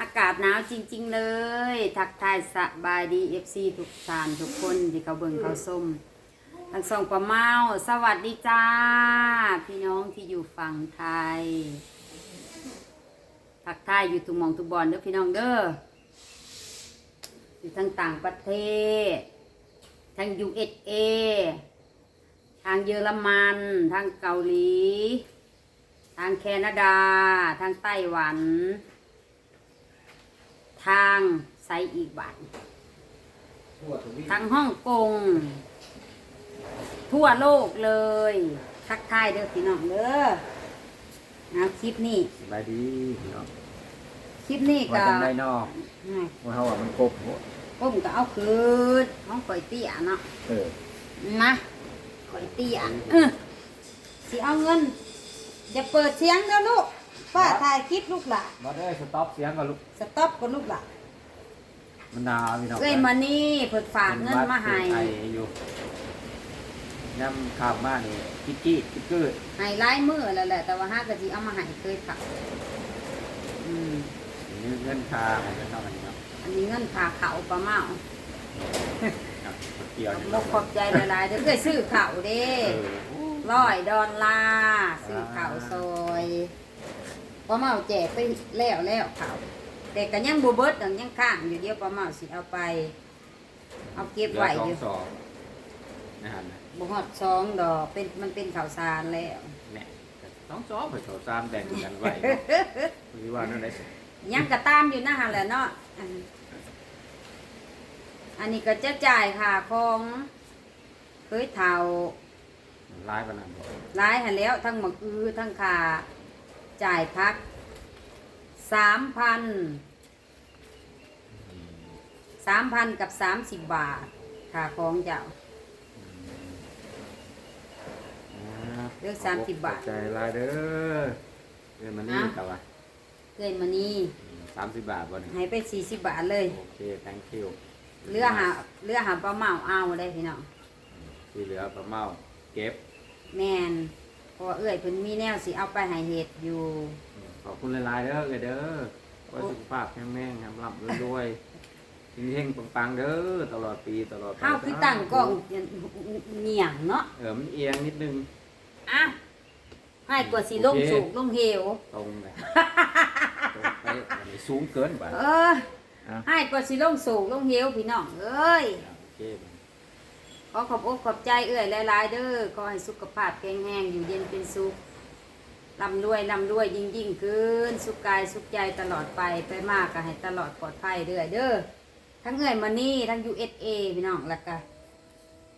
อากาศหนาวจริง ๆ เลย ทักทายสบายดีเอฟซีทุกท่านทุกคนที่เขาเบิ่งเขาส้มทั้งสองปะเมาสวัสดีจ้า พี่น้องที่อยู่ฝั่งไทย ทักทายอยู่ทุกหมองทุกบอลเด้อพี่น้องเด้ออยู่ทั้งต่างประเทศ ทั้ง USA ทางเยอรมัน ทางเกาหลี ทางแคนาดา ทางไต้หวัน ทางไซอีกบันทั่วทวีปทางฮ่องกง ทั่วโลกเลยทักทายเด้อพี่น้องเด้อเอาคลิปนี้สบายดีพี่น้องคลิปนี้ว่าก็จังได้นอกว่าเขาว่ามันกบโหดก้มก็เอาคืนห้องข่อยเตี้ยเนาะ เออนะข่อยเตี้ยเออสิเอาเงิน อย่าเปิดเสียงเด้อลูก ป้าถ่ายคลิปลูกหล่ะมาได้สต็อปเสียงก่อนลูก สต็อปกับลูกหล่ะมันหนาวพี่น้องเอ้ยมานี่เพิ่นฝากเงินมาให้เป็นหวัดเป็นไออยู่น้ำข้าวมานี่กิ๊กกี้กิ๊กกืดให้หลายมือแล้วแหละ แต่ว่าห้ากะสิเอามาให้เคยค่ะอืมนี่เงินคาอะไรกันเท่าไหร่เนาะอันนี้เงินค่าเขาวประเมาครับเกี่ยวบกขอบใจหลายๆเด้อเอ้ยซื้อข้าวเด้เออร้อยดอลลาร์ซื้อข้าวซอย ประเมาแจกไปแล้วแล้วข้าวแต่ก็ยังบ่เบิดดังยังข้างอยู่เดียวประเมาสิเอาไป เอาเก็บไว้เหอลือยู่สองสองนะฮะนะบ่ฮอดซองดอกเป็นมันเป็นข้าวสารแล้วเนี่ยสองสองเผื่อสามแบ่งกันไว้คือว่านั่นได้สิยังกระตามอยู่นะฮะแหละเนาะอันอันนี้ก็จะจ่ายค่ะของเคยเท่าร้ายปานนั้นบ่ร้ายหันแล้วทั้งหมดอือทั้งค่า จ่ายพักสามพันสามพันกับสามสิบบาทค่าของเจ้า เลือก30บาทขอบใจหลายเด้อเดือนมันนี่นะแต่ว่าเกินมานี่สามสิบบาทบ่นี่ให้ไปสี่สิบบาทเลย โอเค thank you เรือหาเรือหาปลาเมาเอาได้พี่น้องที่เหลือปลาเมาเก็บ แม่น เพราะว่าเอ้อยเพิ่นมีแนวสิเอาไปให้เฮ็ดอยู่ ขอบคุณหลายๆเด้อเอ้ยเด้อขอให้สุขภาพแข็งแรงแข็งร่ำรวยๆเฮงๆปังๆเด้อตลอดปีตลอดไปข้าวคือตั้งกล้องเหนียงเนาะเออมันเอียงนิดนึง อะให้กว่าสิลงโอเค สูงลงเหว ตรงเลยตรงไปอันนี้สูงเกินไปเอออะให้กว่าสิลงสูงลงเหวพี่น้องเอ้ย โอเคข อขอบอกขอบใจเอ้อยหลายๆเด้อขอให้สุขภาพแข็งแรงอยู่เย็นเป็นสุขร่ำรวยร่ำรวยยิ่งยิ่งขึ้นสุขกายสุขใจตลอดไปไปมากก็ให้ตลอดปลอดภัยเด้อเด้อทั้งเอ้อยมานี่ทั้ง USA พี่น้องแล้วก็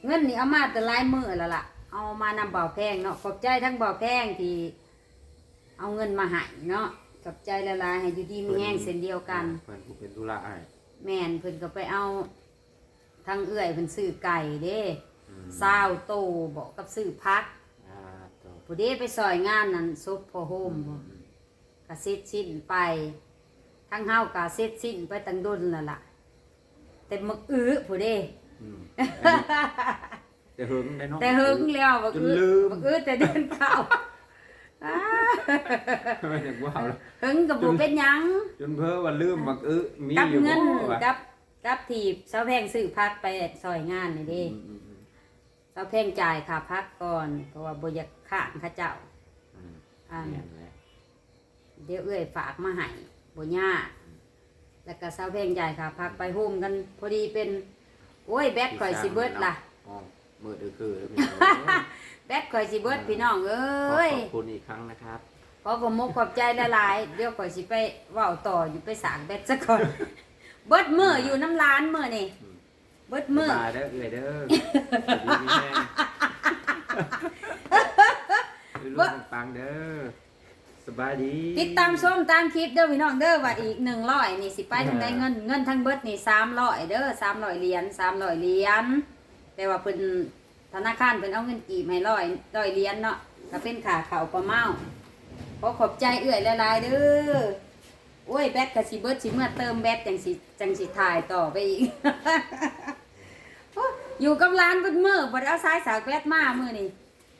เงินนี่เอามาแต่หลายมือแล้วล่ะ เอามานำเบาแพงเนาะขอบใจทั้งเบาแพงที่ เอาเงินมาให้เนาะขอบใจละลายๆให้อยู่ดีมีแห้งเส้นเดียวกัน เพื่อนผู้เป็นธุระให้แม่นเพิ่นก็ไปเอา ทั้งเอื้อยเพิ่นซื้อไก่เด้อืมซาวโตบอกกับซื้อพักอ่าต่อผู้เด้ไปซอยงานนั่นซุปพอโฮมบ่อืมก็เสร็จสิ้นไป ทั้งเฮาก็เสร็จสิ้นไปตั้งดนแล้วล่ะ แต่มึกอื้อผู้เด้อืมอันนี้แต่หึงได้เนาะแต่เฮิงแล้วบักอื้อจนลืมบักอื้อแต่เดินเข้าอ้าไม่อยากว่าแล้วเฮิงก็บ่เป็นหยังจนเพ้อว่าลืมมักอึมีกับอยู่เงินบ่วะกับ กับทีบเสาแพงซื้อพักไปซอยงานนี่เด้อืมอืมอืมเสาแพงจ่ายค่าพักก่อนเพราะว่าบ่อยากข้างเขาเจ้าอืมอ่าแม่นแหละเดี๋ยวเอื้อยฝากมาให้บ่ยากแล้วก็เสาแพงจ่ายค่าพักไปโฮมกัน พอดีเป็นโอ้ยแบตข่อยสิเบิดล่ะ อ๋อมืดอือคือแล้วพี่น้องเอ้ย แบตข่อยสิเบิดพี่น้องเอขอ้ย ขอบคุณอีกครั้งนะครับ ขอขอบมกขอบใจหลายๆเดี๋ยวข่อยสิไปเว้าต่ออยู่ไปสร้างแบตซะก่อน เบิดมื้ออยู่น้ำร้านมื้อนี่อืมเบิดสมื้อบายเด้อเอื้อยเด้อสวัสดีพี่แม่ลูกปังๆเด้อสบายดี ติดตามชมตามคลิปเด้อพี่น้องเด้อว่าอีก100นี่สิไปทางใดเงินเงินทั้งเบิดนี่300เด้อ300เหรียญ300เหรียญแต่ว่าเพิ่นธนาคารเพิ่นเอาเงินกีบให้ร้อยร้อยเหรียญเนาะก็เป็นค่าข้าวปลาเมาขอขอบใจเอื้อยหลายๆเด้อ โอ้ยแบตก็สิเบิดสิเมื่อเติมแบตจังสิจังสิถ่ายต่อไปอีกโอ้อยู่กับร้านเบิดมื้อบ่ได้เอาสายสากแบตมามื้อนี่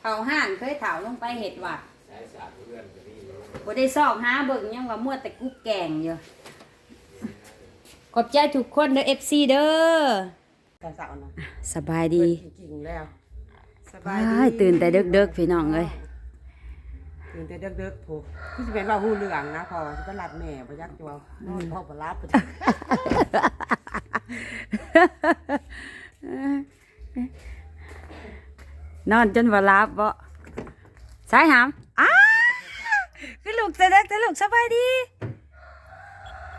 เผาห่านเคยเผาลงไปเห็ดหวัดสายสาดเพื่อนก็ดีอยู่บ่ได้ซอกหาเบิ่งยังว่ามัวแต่กุ๊บแกงอยู่อบใจทุกคนเด้อ FC เด้อแต่เสาร์นะสบายดีเพิ่นจริงๆแล้ว สบาว้ายดียตื่นแต่เด็กๆพี่น้องเอ้ย ตื่นแต่เด็กๆผูกที่จะเป็นว่าหูเหลืองนะพอจะไปรับแม่ไปยักตัวน้องพ่อไปรับไปจักนอนจนว่าหลับบ่สายหามอ้าคือลูกแต่เด็กแต่ลูกสบายดี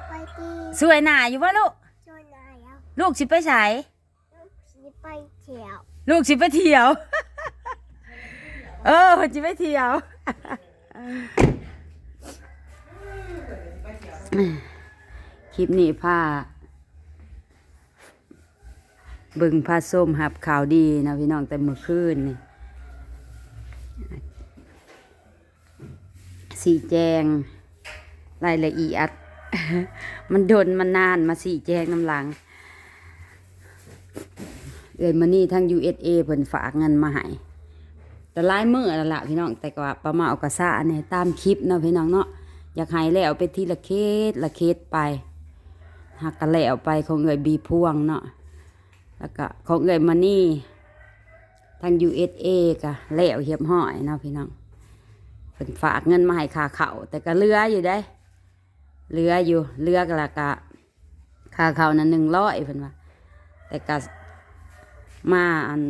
ไปดีสวยหน้าอยู่บ่ลูก ช่วยนายแล้วลูกสิไปไสสีไปเที่ยว ลูกสิไปเที่ยว เออเพิ่นสิไปเที่ยว คลิปนี้พาบิ่งพาส้มหับข่าวดีนะพี่น้องแต่เมื่อคืนนี่สีแจงรายละเอียด มันโดนมันนานมาสีแจงน้ำหลัง เอ่ยมานี่ทั้ง USA เพิ่นฝากเงินมาให้ แต่ลายมื้อแล้วล่ะพี่น้องแต่ก็ว่าประมาณเอากระซ่าเนี่ยตามคลิปเนาะพี่น้องเนาะอยากให้แล้วไปทีละเคสละเคสไปหักกันแล้วไปของเอ่ยบีพวงเนาะแล้วก็ของเอ่ยมานี่ทาง USA ก็แล้วเรียบร้อยเนาะพี่น้องเพิ่นฝากเงินมาให้ค่าข้าแต่ก็เหลืออยู่ได้เหลืออยู่เหลือก็ละกะค่าข้านั้น100เพิ่นว่าแต่ก็มาอัน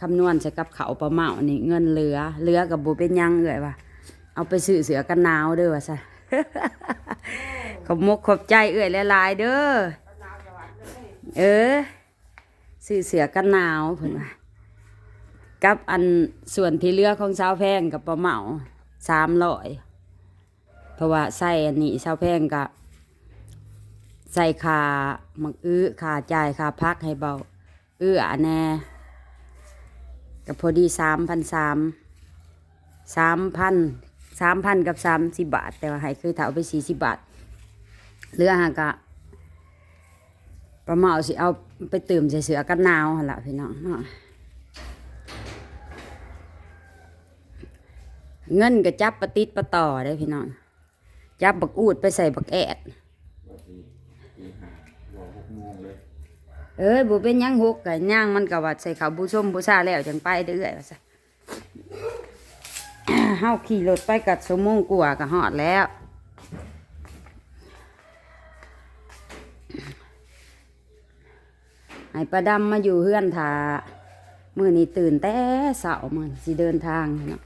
คำนวณใช้กับเขาประเมานี่เงินเหลือเหลือกับบูเป็นยังเอ่ยว่ะเอาไปซื้อเสือกันหนาวเด้อว่าซะขอบมกขอบใจเอ่ยหลายๆเด้อเออซื้อเสือกันหนาวเพิ่นว่ากับอันส่วนที่เลือของสาวแพงกับประเมาสามร้อยเพราะว่าใส่อันนี้สาวแพงกับใส่คามักอื้อคาจ่ายคาพักให้เบา เอื้อแน่ ก็พอดีสามพันสามสามพันสามพันกับสามสิบบาท แต่ว่าให้คือเถาไปสี่สิบบาทเหลือหากะประมาณสิเอาไปเติมใส่เสือกันหนาวหั่นละพี่น้องเงินก็จับประติดประต่อได้พี่น้องจับบักอูดไปใส่บักแอด เอ้ยบุเป็นยังหกกะย่างมันกะว่าใส่เขาบูชมบูชาแล้วจังไปเรื่อยว่าซะเฮาขี่รถไปกัดสมงกว่าก็ฮอดแล้วให้ประดำมาอยู่เฮือนทามื้อนี้ตื่นแต่เช้ามื้อนี้สิเดินทางเนาะ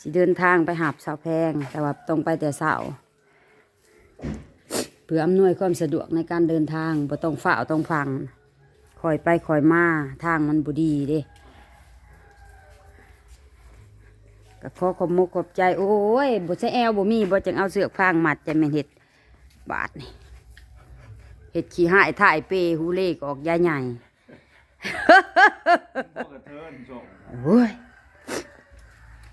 สิเดินทางไปหาบสาวแพงแต่ว่าต้องไปแต่เช้า เพื่ออำนวยความสะดวกในการเดินทางบ่ต้องฝ่าวต้องฟังคอยไปคอยมาทางมันบ่ดีเด้ก็ขอขอบมกขอบใจ โอ้ยบ่ใช่แอวบ่มีบ่จังเอาเสือกฟางมัดจะแม่นเฮ็ดบาทนี่เฮ็ดขี้หายถ่ายเปหูเลขออกยาใหญ่พวกกระเทินส่งโอ้ย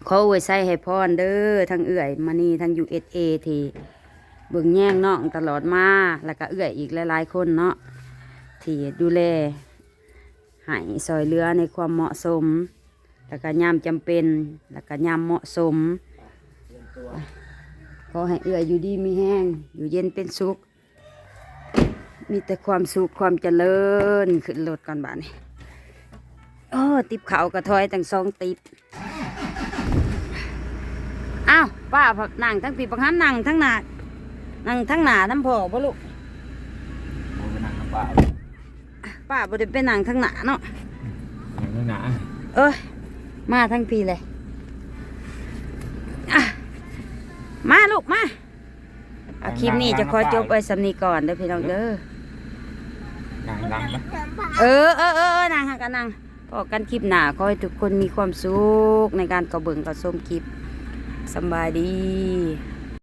ขออวยใส่ให้พรเด้อทั้งเอื่อยมานี่ทั้ง USA ที่เบิ่งแย่งน้องตลอดมาแล้วก็เอื่อยอีกหลายๆคนเนาะที่ดูแลให้ซอยเรือในความเหมาะสม แล้วก็ยามจำเป็น แล้วก็ยามเหมาะสมขอให้เอื่อยอยู่ดีมีแห้งอยู่เย็นเป็นสุข มีแต่ความสุขความเจริญขึ้นรถก่อนบ้านนี้โอ้ติบเขากระถอยตั้งสองติบอ้าวป้าพักนั่งทั้งปีปังหันนั่งทั้งหน้า นั่งทั้งหน้าทั้งพ่อบ่ลูกโอ้ยนั่งกับป้าป้าบ่ได้ไปนั่งทั้งหน้าเนาะอย่างนี้นะเอ้ยมาทั้งปีเลยอะมาลูกมาเอาคลิปนี้จะขอจบไว้สำนีก่อนเด้อพี่น้องเด้อนั่งดังไหมเออเออเออเออนางหากันนางพอกันคลิปหน้าขอให้ทุกคนมีความสุขในการกระเบิ่งกระส้มคลิปสำบายดี